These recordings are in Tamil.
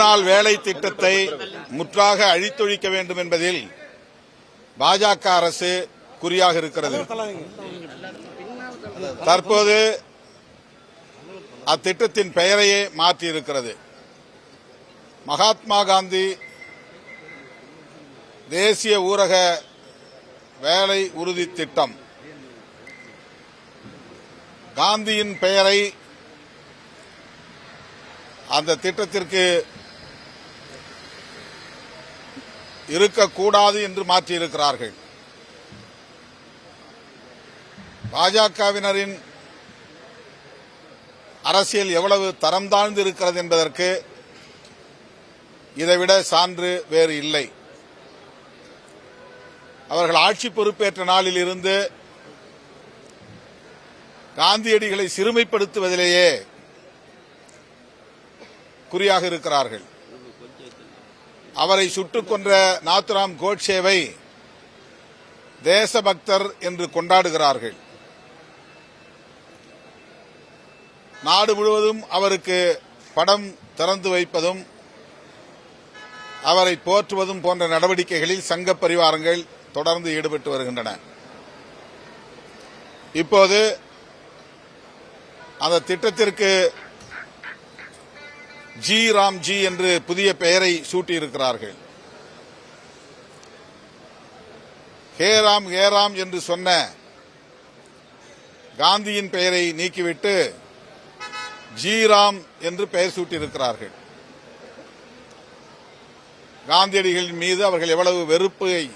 நாள் வேலை திட்டத்தை முற்றாக அழித்தொழிக்க வேண்டும் என்பதில் பாஜக அரசு குறியாக இருக்கிறது. தற்போது அத்திட்டத்தின் பெயரையே மாற்றியிருக்கிறது. மகாத்மா காந்தி தேசிய ஊரக வேலை உறுதி திட்டம். காந்தியின் பெயரை அந்த திட்டத்திற்கு இருக்கக்கூடாது என்று மாற்றியிருக்கிறார்கள். பாஜகவினரின் அரசியல் எவ்வளவு தரம் தாழ்ந்து இருக்கிறது என்பதற்கு இதைவிட சான்று வேறு இல்லை. அவர்கள் ஆட்சி பொறுப்பேற்ற நாளில் இருந்து காந்தியடிகளை சிறுமைப்படுத்துவதிலேயே குறியாக இருக்கிறார்கள். அவரை சுட்டுக் கொன்ற நாத்துராம் கோட்சேவை தேசபக்தர் என்று கொண்டாடுகிறார்கள். நாடு முழுவதும் அவருக்கு படம் திறந்து வைப்பதும் அவரை போற்றுவதும் போன்ற நடவடிக்கைகளில் சங்க பரிவாரங்கள் தொடர்ந்து ஈடுபட்டு வருகின்றன. இப்போது அந்த திட்டத்திற்கு ஜி ராம் ஜி என்று புதிய பெயரை சூட்டியிருக்கிறார்கள். ஹே ராம் ஹே ராம் என்று சொன்ன காந்தியின் பெயரை நீக்கிவிட்டு ஜி ராம் என்று பெயர் சூட்டியிருக்கிறார்கள். காந்தியடிகளின் மீது அவர்கள் எவ்வளவு வெறுப்பை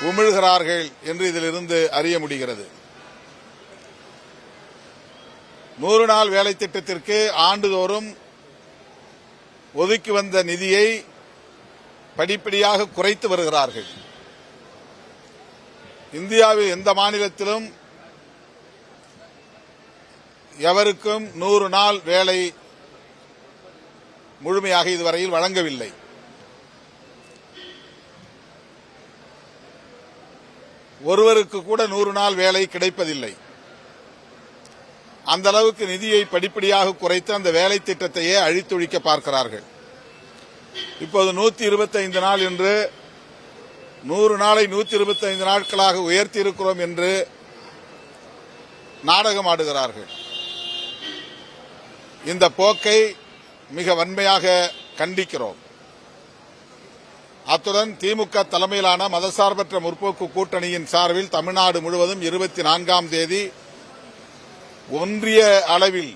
உமிழ்கிறார்கள் என்று இதிலிருந்து அறிய முடிகிறது. நூறு நாள் வேலை திட்டத்திற்கு ஆண்டுதோறும் ஒதுக்கி வந்த நிதியை படிப்படியாக குறைத்து வருகிறார்கள். இந்தியாவில் எந்த மாநிலத்திலும் எவருக்கும் நூறு நாள் வேலை முழுமையாக இதுவரையில் வழங்கவில்லை. ஒருவருக்கு கூட நூறு நாள் வேலை கிடைப்பதில்லை. அந்த அளவுக்கு நிதியை படிப்படியாக குறைத்து அந்த வேலை திட்டத்தையே அழித்தொழிக்க பார்க்கிறார்கள். இப்போது நூத்தி இருபத்தைந்து நாள் என்று நூறு நாளை நூத்தி இருபத்தைந்து நாட்களாக உயர்த்தி இருக்கிறோம் என்று நாடகம் ஆடுகிறார்கள் இந்த போக்கை மிக வன்மையாக கண்டிக்கிறோம். அத்துடன் திமுக தலைமையிலான மதசார்பற்ற முற்போக்கு கூட்டணியின் சார்பில் தமிழ்நாடு முழுவதும் இருபத்தி நான்காம் தேதி ஒன்றிய அளவில்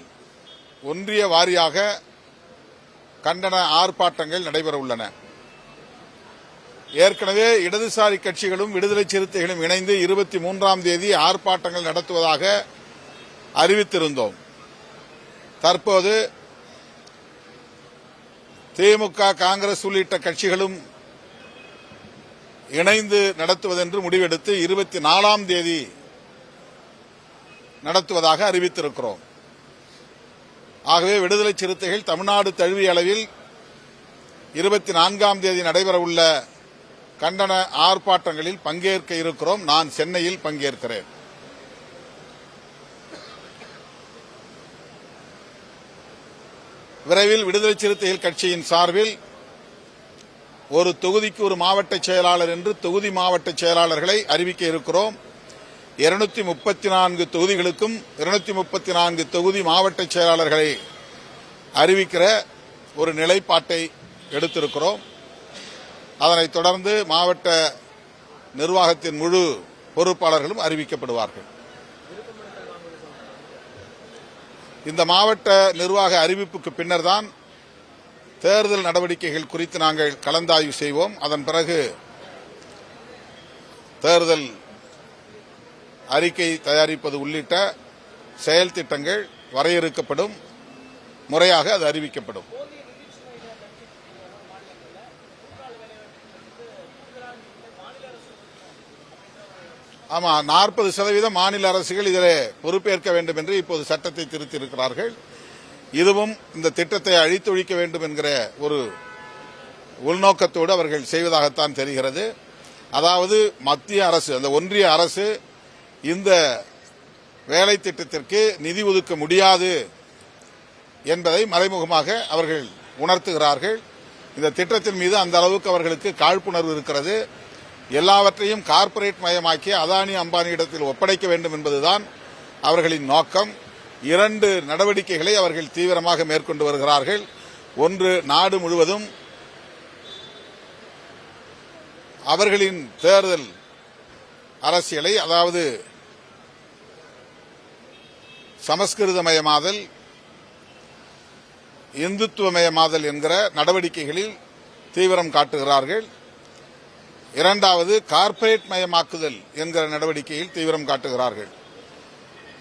ஒன்றிய வாரியாக கண்டன ஆர்ப்பாட்டங்கள் நடைபெற உள்ளன ஏற்கனவே இடதுசாரி கட்சிகளும் விடுதலை சிறுத்தைகளும் இணைந்து இருபத்தி மூன்றாம் தேதி ஆர்ப்பாட்டங்கள் நடத்துவதாக அறிவித்திருந்தோம். தற்போது திமுக காங்கிரஸ் உள்ளிட்ட கட்சிகளும் இணைந்து நடத்துவதென்று முடிவெடுத்து இருபத்தி நாலாம் தேதி நடத்துவதாக அறிவித்திருக்கிறோம். ஆகவே விடுதலை சிறுத்தைகள் தமிழ்நாடு தழுவிய அளவில் இருபத்தி நான்காம் தேதி நடைபெறவுள்ள கண்டன ஆர்ப்பாட்டங்களில் பங்கேற்க இருக்கிறோம். நான் சென்னையில் பங்கேற்கிறேன். விரைவில் விடுதலை சிறுத்தைகள் கட்சியின் சார்பில் ஒரு தொகுதிக்கு ஒரு மாவட்ட செயலாளர் என்று தொகுதி மாவட்ட செயலாளர்களை அறிவிக்க இருக்கிறோம். இருநூத்தி முப்பத்தி நான்கு தொகுதிகளுக்கும் இருநூத்தி முப்பத்தி நான்கு தொகுதி மாவட்ட செயலாளர்களை அறிவிக்கிற ஒரு நிலைப்பாட்டை எடுத்திருக்கிறோம். அதனைத் தொடர்ந்து மாவட்ட நிர்வாகத்தின் முழு பொறுப்பாளர்களும் அறிவிக்கப்படுவார்கள். இந்த மாவட்ட நிர்வாக அறிவிப்புக்கு பின்னர் தான் தேர்தல் நடவடிக்கைகள் குறித்து நாங்கள் கலந்தாய்வு செய்வோம். அதன் பிறகு தேர்தல் அறிக்கை தயாரிப்பது உள்ளிட்ட செயல் திட்டங்கள் வரையறுக்கப்படும் முறையாக அது அறிவிக்கப்படும். ஆமா நாற்பது சதவீதம் மாநில அரசுகள் இதில் பொறுப்பேற்க வேண்டும் என்று இப்போது சட்டத்தை திருத்தியிருக்கிறார்கள். இதுவும் இந்த திட்டத்தை அழித்தொழிக்க வேண்டும் என்கிற ஒரு உள்நோக்கத்தோடு அவர்கள் செய்வதாகத்தான் தெரிகிறது. அதாவது மத்திய அரசு அந்த ஒன்றிய அரசு இந்த வேலை திட்டத்திற்கு நிதி ஒதுக்க முடியாது என்பதை மறைமுகமாக அவர்கள் உணர்த்துகிறார்கள். இந்த திட்டத்தின் மீது அந்த அளவுக்கு அவர்களுக்கு காழ்ப்புணர்வு இருக்கிறது. எல்லாவற்றையும் கார்ப்பரேட் மயமாக்கி அதானி அம்பானியிடத்தில் ஒப்படைக்க வேண்டும் என்பதுதான் அவர்களின் நோக்கம். இரண்டு நடவடிக்கைகளை அவர்கள் தீவிரமாக மேற்கொண்டு வருகிறார்கள். ஒன்று நாடு முழுவதும் அவர்களின் தேர்தல் அரசியலை அதாவது சமஸ்கிருதமயமாதல் இந்துத்துவமயமாதல் என்கிற நடவடிக்கைகளில் தீவிரம் காட்டுகிறார்கள். இரண்டாவது கார்ப்பரேட் மயமாக்குதல் என்கிற நடவடிக்கையில் தீவிரம் காட்டுகிறார்கள்.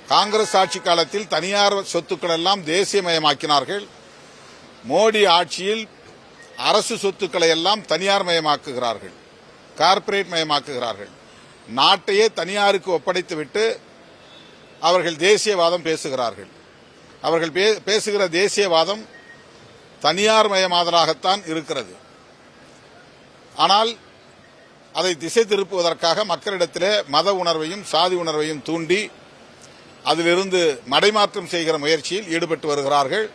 காங்கிரஸ் ஆட்சி காலத்தில் தனியார் சொத்துக்கள் எல்லாம் தேசியமயமாக்கினார்கள் மோடி ஆட்சியில் அரசு சொத்துக்களை எல்லாம் தனியார் மயமாக்குகிறார்கள். கார்ப்பரேட் மயமாக்குகிறார்கள். நாட்டையே தனியாருக்கு ஒப்படைத்துவிட்டு அவர்கள் தேசியவாதம் பேசுகிறார்கள். அவர்கள் பே- பேசுகிற தேசியவாதம் தனியார் மயமாதலாகத்தான் இருக்கிறது. ஆனால் அதை திசை திருப்புவதற்காக மக்களிடத்திலே மத உணர்வையும் சாதி உணர்வையும் தூண்டி அதிலிருந்து மடைமாற்றம் செய்கிற முயற்சியில் ஈடுபட்டு வருகிறார்கள்.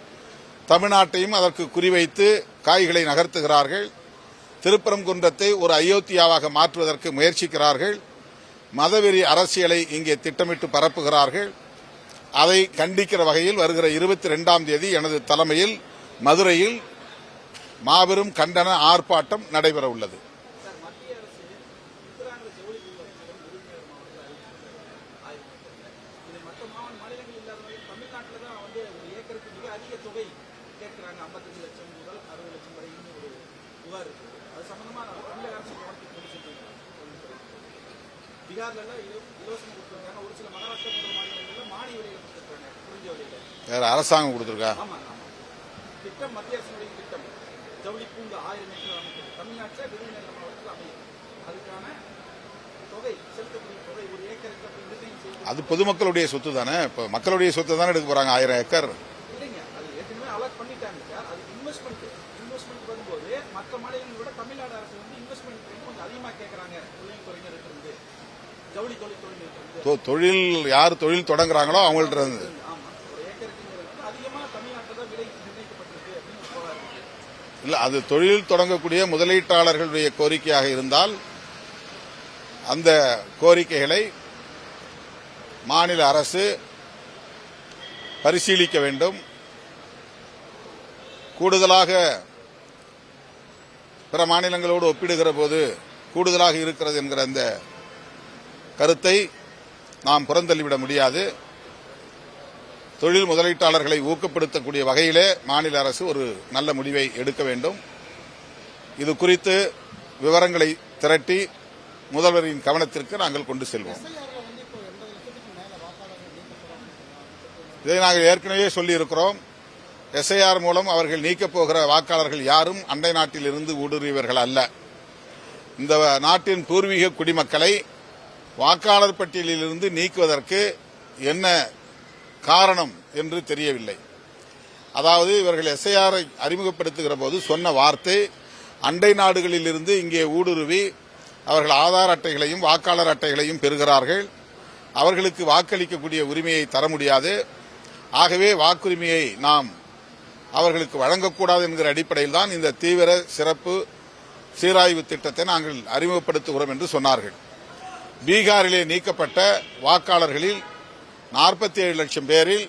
தமிழ்நாட்டையும் அதற்கு குறிவைத்து காய்களை நகர்த்துகிறார்கள். திருப்பரங்குன்றத்தை ஒரு அயோத்தியாவாக மாற்றுவதற்கு முயற்சிக்கிறார்கள். மதவெறி அரசியலை இங்கே திட்டமிட்டு பரப்புகிறார்கள். அதை கண்டிக்கிற வகையில் வருகிற இருபத்தி ரெண்டாம் தேதி எனது தலைமையில் மதுரையில் மாபெரும் கண்டன ஆர்ப்பாட்டம் நடைபெற உள்ளது இது மற்ற மாவட்ட மாநிலங்கள் இல்லாத மாதிரி தமிழ்நாட்டில் தான் வந்து ஒரு ஏக்கருக்கு மிக அதிக தொகை கேட்குறாங்க ஐம்பத்தஞ்சு லட்சம் முதல் அறுபது லட்சம் வரைக்கும் ஒரு புகார் இருக்கு அது சம்பந்தமா நம்ம தமிழக அரசு கவனத்துக்கு கொண்டு சென்றிருக்கோம் பீகார்ல எல்லாம் இல- இலவசம் கொடுத்துருக்காங்க ஒரு சில மகாராஷ்டிரா போன்ற மாநிலங்களில் மானிய விலையில கொடுத்துருக்காங்க புரிஞ்ச விலையில வேற அரசாங்கம் கொடுத்திருக்கா ஆமா ஆமா திட்டம் மத்திய அரசுடைய திட்டம் ஜவுளி பூங்கா ஆயிரம் ஏக்கர் அமைக்கிறது தமிழ்நாட்டில் விருதுநகர் மாவட்டத்தில் அமையும் அதுக்கான தொகை செலுத்தக்கூடிய தொகை ஒரு ஏக்கருக்கு அப்படி நிர்ணயம் செய்து அது பொதுமக்களுடைய சொத்து தானே? இப்ப மக்களுடைய சொத்து தானே எடுக்க போறாங்க ஆயிரம் ஏக்கர்? மற்ற மாநிலங்களை விட தமிழ்நாடு அரசு வந்து இன்வெஸ்ட்மெண்ட் கொஞ்சம் அதிகமாக கேட்குறாங்க தொழில் துறையினருக்கு தொழில் யார் தொழில் தொடங்குறாங்களோ அவங்கள்ட்ட இருந்து. இல்ல அது தொழில் தொடங்கக்கூடிய முதலீட்டாளர்களுடைய கோரிக்கையாக இருந்தால் அந்த கோரிக்கைகளை மாநில அரசு பரிசீலிக்க வேண்டும். கூடுதலாக பிற மாநிலங்களோடு ஒப்பிடுகிற போது கூடுதலாக இருக்கிறது என்கிற அந்த கருத்தை நாம் புறந்தள்ளிவிட முடியாது. தொழில் முதலீட்டாளர்களை ஊக்கப்படுத்தக்கூடிய வகையிலே மாநில அரசு ஒரு நல்ல முடிவை எடுக்க வேண்டும். இது குறித்து விவரங்களை திரட்டி முதல்வரின் கவனத்திற்கு நாங்கள் கொண்டு செல்வோம். இதை நாங்கள் ஏற்கனவே சொல்லியிருக்கிறோம். எஸ்ஐஆர் மூலம் அவர்கள் நீக்கப் போகிற வாக்காளர்கள் யாரும் அண்டை நாட்டில் இருந்து ஊடுருவியவர்கள் அல்ல. இந்த நாட்டின் பூர்வீக குடிமக்களை வாக்காளர் பட்டியலிலிருந்து நீக்குவதற்கு என்ன காரணம் என்று தெரியவில்லை. அதாவது இவர்கள் எஸ்ஐஆரை அறிமுகப்படுத்துகிற போது சொன்ன வார்த்தை அண்டை நாடுகளிலிருந்து இங்கே ஊடுருவி அவர்கள் ஆதார் அட்டைகளையும் வாக்காளர் அட்டைகளையும் பெறுகிறார்கள். அவர்களுக்கு வாக்களிக்கக்கூடிய உரிமையை தர முடியாது. ஆகவே வாக்குரிமையை நாம் அவர்களுக்கு வழங்கக்கூடாது என்கிற அடிப்படையில் தான் இந்த தீவிர சிறப்பு சீராய்வு திட்டத்தை நாங்கள் அறிமுகப்படுத்துகிறோம் என்று சொன்னார்கள். பீகாரிலே நீக்கப்பட்ட வாக்காளர்களில் நாற்பத்தி ஏழு லட்சம் பேரில்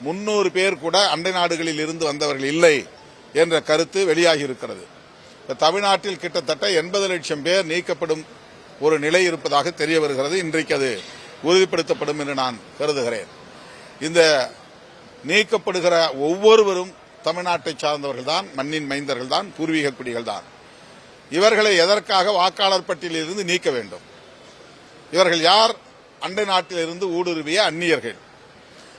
முன்னூறு பேர் கூட அண்டை நாடுகளில் இருந்து வந்தவர்கள் இல்லை என்ற கருத்து வெளியாகி இருக்கிறது தமிழ்நாட்டில் கிட்டத்தட்ட எண்பது லட்சம் பேர் நீக்கப்படும் ஒரு நிலை இருப்பதாக தெரிய வருகிறது இன்றைக்கு அது உறுதிப்படுத்தப்படும் என்று நான் கருதுகிறேன். இந்த நீக்கப்படுகிற ஒவ்வொருவரும் தமிழ்நாட்டை சார்ந்தவர்கள் தான் மண்ணின் மைந்தர்கள் தான் பூர்வீக குடிகள் தான் இவர்களை எதற்காக வாக்காளர் பட்டியலில் இருந்து நீக்க வேண்டும்? இவர்கள் யார்? அண்டை நாட்டிலிருந்து ஊடுருவிய அந்நியர்கள்.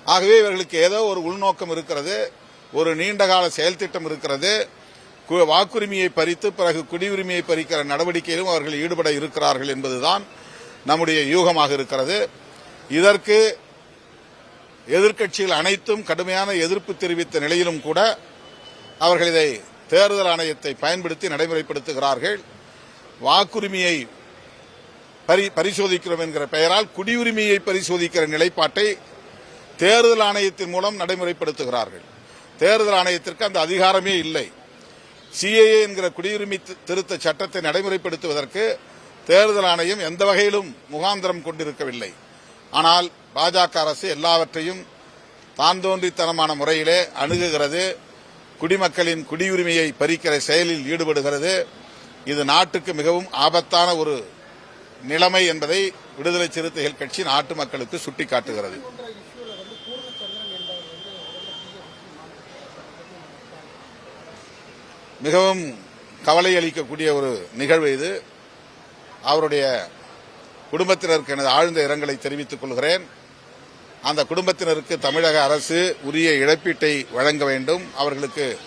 ஆகவே இவர்களுக்கு ஏதோ ஒரு உள்நோக்கம் இருக்கிறது ஒரு நீண்டகால செயல் திட்டம் இருக்கிறது. கு- வாக்குரிமையை பறித்து பிறகு குடியுரிமையை பறிக்கிற நடவடிக்கையிலும் அவர்கள் ஈடுபட இருக்கிறார்கள் என்பதுதான் நம்முடைய யூகமாக இருக்கிறது. இதற்கு எதிர்க்கட்சிகள் அனைத்தும் கடுமையான எதிர்ப்பு தெரிவித்த நிலையிலும் கூட அவர்கள் இதை தேர்தல் ஆணையத்தை பயன்படுத்தி நடைமுறைப்படுத்துகிறார்கள். வாக்குரிமையை பரி- பரிசோதிக்கிறோம் என்கிற பெயரால் குடியுரிமையை பரிசோதிக்கிற நிலைப்பாட்டை தேர்தல் ஆணையத்தின் மூலம் நடைமுறைப்படுத்துகிறார்கள். தேர்தல் ஆணையத்திற்கு அந்த அதிகாரமே இல்லை. சிஏஏ என்கிற குடியுரிமை திருத்த சட்டத்தை நடைமுறைப்படுத்துவதற்கு தேர்தல் ஆணையம் எந்த வகையிலும் முகாந்திரம் கொண்டிருக்கவில்லை. ஆனால் பாஜக அரசு எல்லாவற்றையும் தான் தோன்றித்தனமான முறையிலே அணுகுகிறது. குடிமக்களின் குடியுரிமையை பறிக்கிற செயலில் ஈடுபடுகிறது. இது நாட்டுக்கு மிகவும் ஆபத்தான ஒரு நிலைமை என்பதை விடுதலை சிறுத்தைகள் கட்சி நாட்டு மக்களுக்கு சுட்டிக்காட்டுகிறது. மிகவும் கவலை அளிக்கக்கூடிய ஒரு நிகழ்வு இது. அவருடைய குடும்பத்தினருக்கு எனது ஆழ்ந்த இரங்கலை தெரிவித்துக் கொள்கிறேன். அந்த குடும்பத்தினருக்கு தமிழக அரசு உரிய இழப்பீட்டை வழங்க வேண்டும். அவர்களுக்கு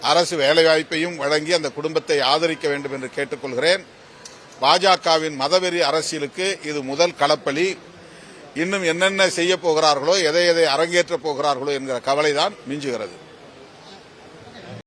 அரசு வேலைவாய்ப்பையும் வழங்கி அந்த குடும்பத்தை ஆதரிக்க வேண்டும் என்று கேட்டுக்கொள்கிறேன் பாஜகவின் மதவெறி அரசியலுக்கு இது முதல் களப்பலி. இன்னும் என்னென்ன செய்ய போகிறார்களோ எதை எதை அரங்கேற்றப் போகிறார்களோ என்கிற கவலைதான் மிஞ்சுகிறது.